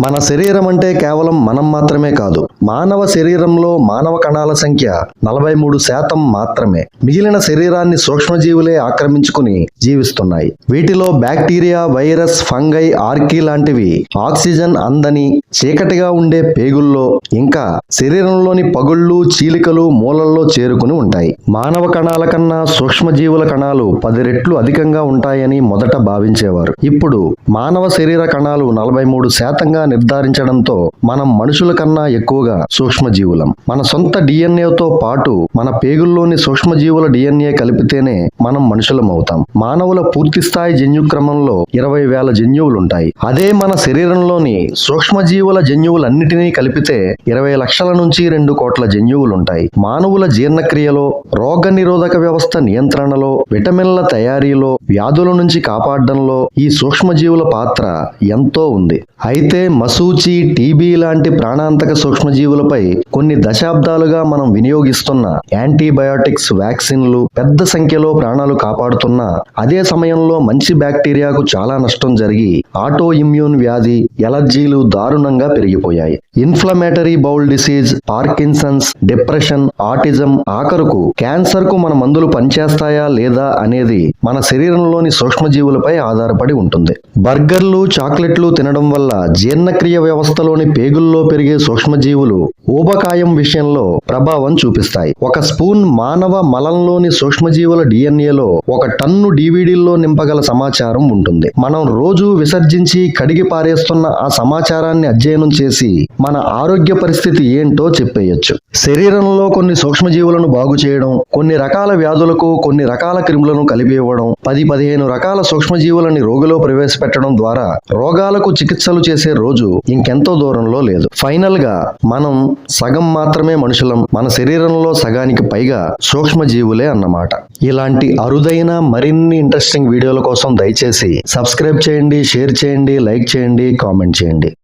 మన శరీరం అంటే కేవలం మనం మాత్రమే కాదు మానవ శరీరంలో మానవ కణాల సంఖ్య నలభై మూడు శాతం మాత్రమే. మిగిలిన శరీరాన్ని సూక్ష్మజీవులే ఆక్రమించుకుని జీవిస్తున్నాయి. వీటిలో బ్యాక్టీరియా వైరస్ ఫంగై ఆర్కీ లాంటివి ఆక్సిజన్ అందని చీకటిగా ఉండే పేగుల్లో ఇంకా శరీరంలోని పగుళ్ళు చీలికలు మూలల్లో చేరుకుని ఉంటాయి. మానవ కణాల కన్నా సూక్ష్మజీవుల కణాలు పది రెట్లు అధికంగా ఉంటాయని మొదట భావించేవారు. ఇప్పుడు మానవ శరీర కణాలు నలభై మూడు శాతంగా నిర్ధారించడంతో మనం మనుషుల కన్నా ఎక్కువగా సూక్ష్మజీవులం. మన సొంత డిఎన్ఏతో పాటు మన పేగుల్లోని సూక్ష్మజీవుల డిఎన్ఏ కలిపితేనే మనం మనుషులం అవుతాం. మానవుల పూర్తి స్థాయి జన్యుక్రమంలో ఇరవై వేల జన్యువులుంటాయి. అదే మన శరీరంలోని సూక్ష్మజీవుల జన్యువులన్నిటినీ కలిపితే ఇరవై లక్షల నుంచి రెండు కోట్ల జన్యువులుంటాయి. మానవుల జీర్ణక్రియలో రోగ నిరోధక వ్యవస్థ నియంత్రణలో విటమిన్ల తయారీలో వ్యాధుల నుంచి కాపాడడంలో ఈ సూక్ష్మజీవుల పాత్ర ఎంతో ఉంది. అయితే మసూచి టీబీ లాంటి ప్రాణాంతక సూక్ష్మజీవులపై కొన్ని దశాబ్దాలుగా మనం వినియోగిస్తున్న యాంటీబయాటిక్స్ వ్యాక్సిన్లు పెద్ద సంఖ్యలో ప్రాణాలు కాపాడుతున్నా అదే సమయంలో మంచి బ్యాక్టీరియాకు చాలా నష్టం జరిగి ఆటో ఇమ్యూన్ వ్యాధి ఎలర్జీలు దారుణంగా పెరిగిపోయాయి. Inflammatory bowel disease Parkinson's depression autism ఆఖరుకు క్యాన్సర్కు మన మందులు పనిచేస్తాయా లేదా అనేది మన శరీరంలోని సూక్ష్మజీవులపై ఆధారపడి ఉంటుంది. బర్గర్లు చాక్లెట్లు తినడం వల్ల జీర్ణ జీర్ణక్రియ వ్యవస్థలోని పేగుల్లో పెరిగే సూక్ష్మజీవులు ఊబకాయం విషయంలో ప్రభావం చూపిస్తాయి. ఒక స్పూన్ మానవ మలంలోని సూక్ష్మజీవుల డిఎన్ఏలో ఒక టన్ను డివిడీల్లో నింపగల సమాచారం ఉంటుంది. మనం రోజు విసర్జించి కడిగి పారేస్తున్న ఆ సమాచారాన్ని అధ్యయనం చేసి మన ఆరోగ్య పరిస్థితి ఏంటో చెప్పేయచ్చు. శరీరంలో కొన్ని సూక్ష్మజీవులను బాగు చేయడం కొన్ని రకాల వ్యాధులకు కొన్ని రకాల క్రిములను కలిపి ఇవ్వడం పది పదిహేను రకాల సూక్ష్మజీవులని రోగిలో ప్రవేశపెట్టడం ద్వారా రోగాలకు చికిత్సలు చేసే రోజు ఇంకెంతో దూరంలో లేదు. ఫైనల్గా మనం సగం మాత్రమే మనుషులం మన శరీరంలో సగానికి పైగా సూక్ష్మజీవులే అన్నమాట. ఇలాంటి అరుదైన మరిన్ని ఇంట్రెస్టింగ్ వీడియోల కోసం దయచేసి సబ్స్క్రైబ్ చేయండి షేర్ చేయండి లైక్ చేయండి కామెంట్ చేయండి.